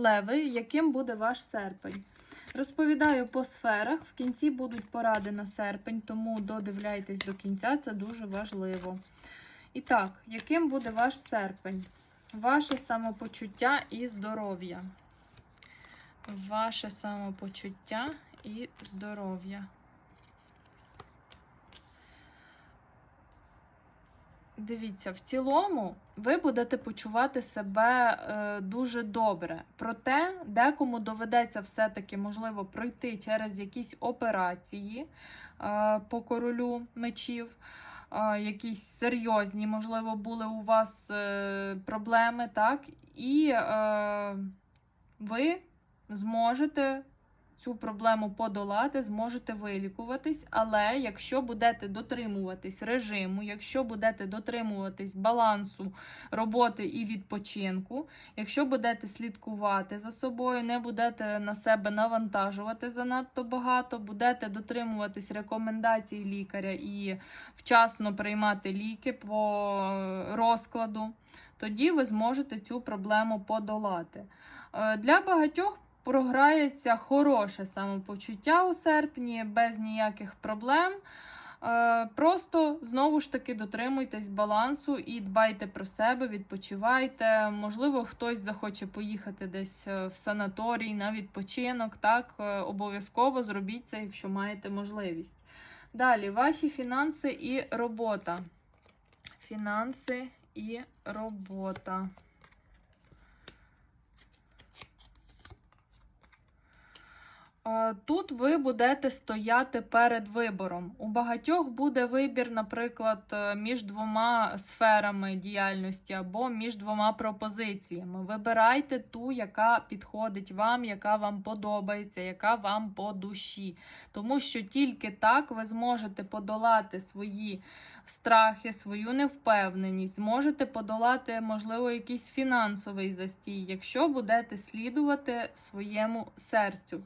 Леви, яким буде ваш серпень? Розповідаю по сферах. В кінці будуть поради на серпень, тому додивляйтесь до кінця, це дуже важливо. І так, яким буде ваш серпень? Ваше самопочуття і здоров'я. Ваше самопочуття і здоров'я. Дивіться, в цілому ви будете почувати себе е, дуже добре. Проте декому доведеться все-таки, можливо, пройти через якісь операції е, по королю мечів, е, якісь серйозні, можливо, були у вас е, проблеми, так? І е, ви зможете цю проблему подолати, зможете вилікуватись, але якщо будете дотримуватись режиму, якщо будете дотримуватись балансу роботи і відпочинку, якщо будете слідкувати за собою, не будете на себе навантажувати занадто багато, будете дотримуватись рекомендацій лікаря і вчасно приймати ліки по розкладу, тоді ви зможете цю проблему подолати. Е, Для багатьох програється хороше самопочуття у серпні, без ніяких проблем. Е, Просто знову ж таки дотримуйтесь балансу і дбайте про себе, відпочивайте. Можливо, хтось захоче поїхати десь е, в санаторій на відпочинок. Так, е, обов'язково зробіть це, якщо маєте можливість. Далі, ваші фінанси і робота. Фінанси і робота. Тут ви будете стояти перед вибором. У багатьох буде вибір, наприклад, е, між двома сферами діяльності або між двома пропозиціями. Вибирайте ту, яка підходить вам, яка вам подобається, яка вам по душі. Тому що тільки так ви зможете подолати свої страхи, свою невпевненість, зможете подолати, можливо, якийсь фінансовий застій, якщо будете слідувати своєму серцю.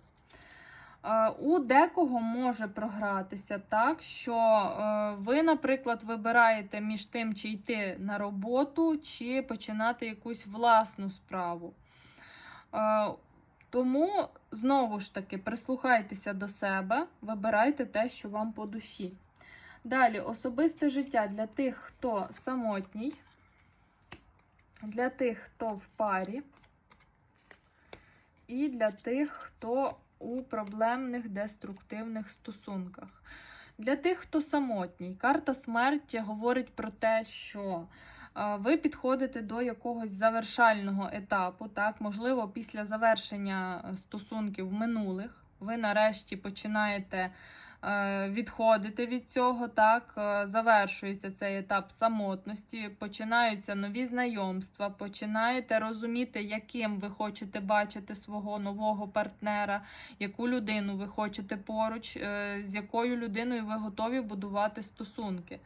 Е, У декого може програтися так, що е, ви, наприклад, вибираєте між тим, чи йти на роботу, чи починати якусь власну справу. Е, Тому, знову ж таки, прислухайтеся до себе, вибирайте те, що вам по душі. Далі, особисте життя для тих, хто самотній, для тих, хто в парі, і для тих, хто у проблемних деструктивних стосунках. Для тих, хто самотній, карта смерті говорить про те, що е, ви підходите до якогось завершального етапу, так, можливо, після завершення стосунків минулих, ви нарешті починаєте е, відходити від цього, так, е, завершується цей етап самотності, починаються нові знайомства, починаєте розуміти, яким ви хочете бачити свого нового партнера, яку людину ви хочете поруч, е, з якою людиною ви готові будувати стосунки.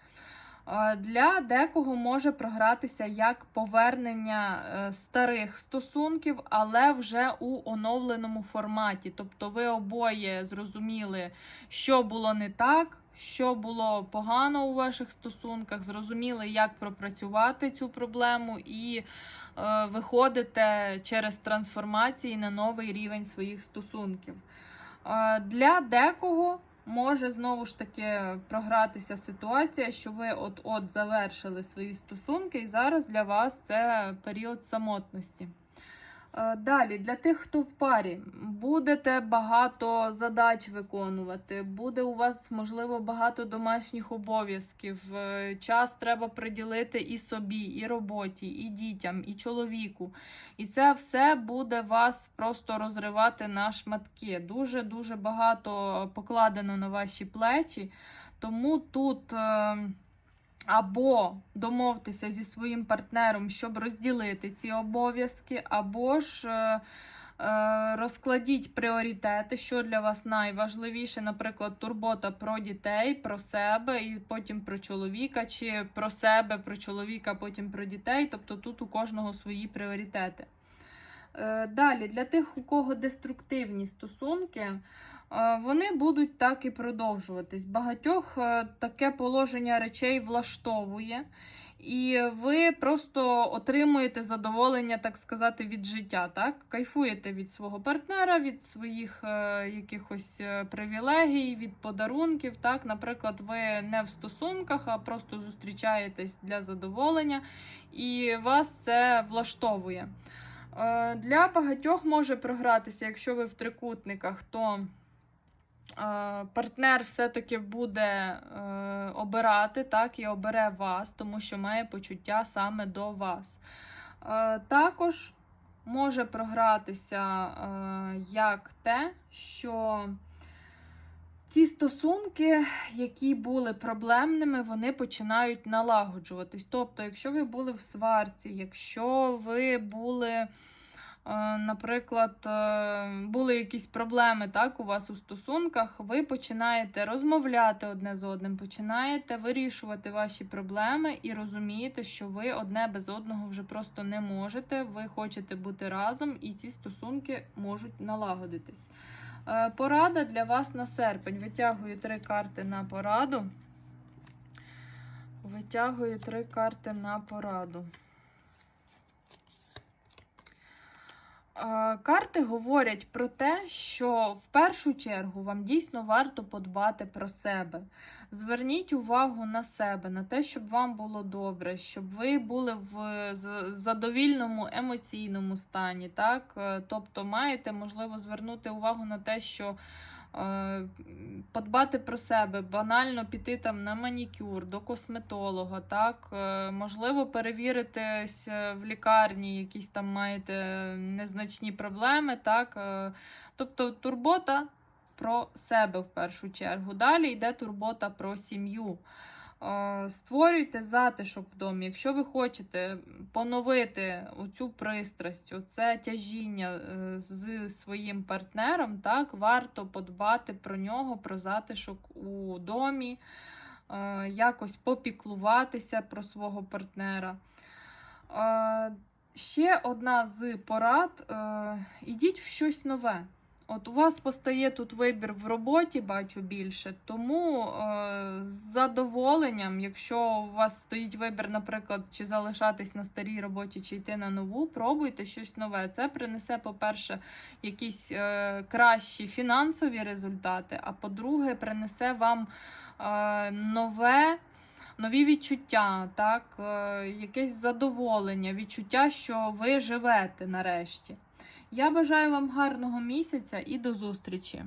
Для декого може програтися як повернення е, старих стосунків, але вже у оновленому форматі. Тобто ви обоє зрозуміли, що було не так, що було погано у ваших стосунках, зрозуміли, як пропрацювати цю проблему, і е, виходите через трансформації на новий рівень своїх стосунків. Е, Для декого може знову ж таки програтися ситуація, що ви от-от завершили свої стосунки, і зараз для вас це період самотності. Е, Далі, для тих, хто в парі, будете багато задач виконувати, буде у вас, можливо, багато домашніх обов'язків. Е, Час треба приділити і собі, і роботі, і дітям, і чоловіку. І це все буде вас просто розривати на шматки. Дуже-дуже багато покладено на ваші плечі. Тому тут. Або домовтеся зі своїм партнером, щоб розділити ці обов'язки, або ж е, е, розкладіть пріоритети, що для вас найважливіше, наприклад, турбота про дітей, про себе, і потім про чоловіка, чи про себе, про чоловіка, потім про дітей. Тобто тут у кожного свої пріоритети. Е, Далі, для тих, у кого деструктивні стосунки, вони будуть так і продовжуватись. Багатьох е, таке положення речей влаштовує. і ви просто отримуєте задоволення, так сказати, від життя. Так? Кайфуєте від свого партнера, від своїх е, якихось е, привілегій, від подарунків. Так? Наприклад, ви не в стосунках, а просто зустрічаєтесь для задоволення, і вас це влаштовує. Е, Для багатьох може програтися, якщо ви в трикутниках, то е, партнер все-таки буде е, обирати, так, і обере вас, тому що має почуття саме до вас. Е, Також може програтися е, як те, що ці стосунки, які були проблемними, вони починають налагоджуватись. Тобто, якщо ви були в сварці, якщо ви були, е, наприклад, е, були якісь проблеми так, у вас у стосунках, ви починаєте розмовляти одне з одним, починаєте вирішувати ваші проблеми і розумієте, що ви одне без одного вже просто не можете. Ви хочете бути разом, і ці стосунки можуть налагодитись. Е, Порада для вас на серпень. Витягую три карти на пораду. Витягую три карти на пораду. Карти говорять про те, що в першу чергу вам дійсно варто подбати про себе. Зверніть увагу на себе, на те, щоб вам було добре, щоб ви були в задовільному емоційному стані. Так? Е, Тобто маєте можливо звернути увагу на те, що е, подбати про себе, банально піти там на манікюр, до косметолога, так? Е, можливо, перевіритись е, в лікарні, якісь там маєте незначні проблеми. Так? Е, Тобто турбота про себе в першу чергу. Далі йде турбота про сім'ю. Е, Створюйте затишок в домі. Якщо ви хочете поновити оцю пристрасть, оце тяжіння е, з своїм партнером, так, варто подбати про нього, про затишок у домі, е, якось попіклуватися про свого партнера. Ще одна з порад: ідіть в щось нове. От у вас постає тут вибір в роботі, бачу більше. Тому е, з задоволенням, якщо у вас стоїть вибір, наприклад, чи залишатись на старій роботі, чи йти на нову, пробуйте щось нове. Це принесе, по-перше, якісь е, кращі фінансові результати, а по-друге, принесе вам е, нове. Нові відчуття, так, е, якесь задоволення, відчуття, що ви живете нарешті. Я бажаю вам гарного місяця і до зустрічі!